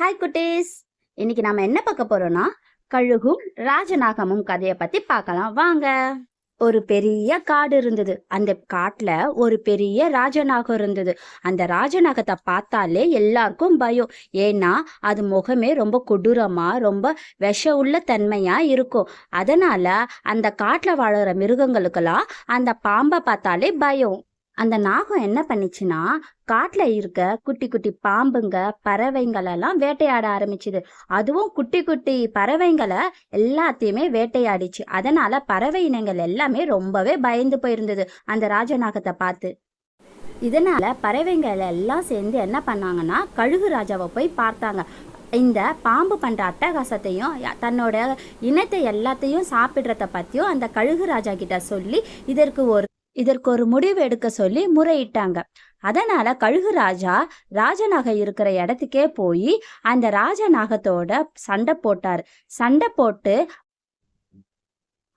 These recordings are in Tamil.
ஹாய் குட்டீஸ். இன்னைக்கு நாம என்ன பார்க்க போறோம்னா கழுகும் ராஜநாகமும் கதையை பத்தி பார்க்கலாம். வாங்க. ஒரு பெரிய காடு இருந்தது. அந்த காட்டுல ஒரு பெரிய ராஜநாகம் இருந்தது. அந்த ராஜநாகத்தை பார்த்தாலே எல்லாருக்கும் பயம். ஏன்னா அது முகமே ரொம்ப கொடூரமா ரொம்ப விஷ உள்ள தன்மையா இருக்கும். அதனால அந்த காட்டுல வாழற மிருகங்களுக்கெல்லாம் அந்த பாம்பை பார்த்தாலே பயம். அந்த நாகம் என்ன பண்ணிச்சுன்னா காட்டுல இருக்க குட்டி குட்டி பாம்புங்க பறவைங்களெல்லாம் வேட்டையாட ஆரம்பிச்சுது. அதுவும் குட்டி குட்டி பறவைங்களை எல்லாத்தையுமே வேட்டையாடிச்சு. அதனால பறவை இனங்கள் எல்லாமே ரொம்பவே பயந்து போயிருந்தது அந்த ராஜநாகத்தை பார்த்து. இதனால பறவைங்கள் எல்லாம் சேர்ந்து என்ன பண்ணாங்கன்னா கழுகு ராஜாவை போய் பார்த்தாங்க. இந்த பாம்பு பண்ணுற அட்டகாசத்தையும் தன்னோட இனத்தை எல்லாத்தையும் சாப்பிட்றத பற்றியும் அந்த கழுகு ராஜா கிட்ட சொல்லி இதற்கு ஒரு இதற்கு ஒரு முடிவு எடுக்க சொல்லி முறையிட்டாங்க. அதனால கழுகு ராஜா ராஜநாகம் இருக்கிற இடத்துக்கே போய் அந்த ராஜநாகத்தோட சண்டை போட்டார். சண்டை போட்டு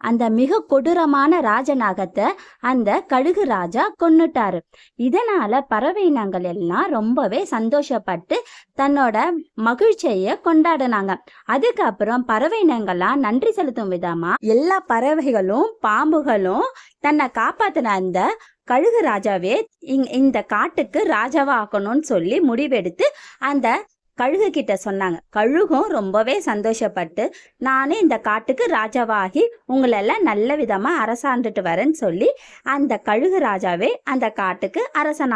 அந்த மிக கொடூரமான ராஜநாகத்தை அந்த கழுகு ராஜா கொன்னுட்டாரு. இதனால பறவை இனங்கள் எல்லாம் ரொம்பவே சந்தோஷப்பட்டு தன்னோட மகிழ்ச்சியை கொண்டாடினாங்க. அதுக்கப்புறம் பறவை இனங்கள்லாம் நன்றி செலுத்தும் விதமா எல்லா பறவைகளும் பாம்புகளும் தன்னை காப்பாத்தின அந்த கழுகு ராஜாவே இங்- இந்த காட்டுக்கு ராஜாவா ஆக்கணும்னு சொல்லி முடிவெடுத்து அந்த கழுகு கிட்ட சொன்னாங்க. கழுகும் ரொம்பவே சந்தோஷப்பட்டு நானே இந்த காட்டுக்கு ராஜாவாகி உங்களெல்லாம் நல்ல விதமா அரசாண்டுட்டு வரேன்னு சொல்லி அந்த கழுகு ராஜாவே அந்த காட்டுக்கு அரசனா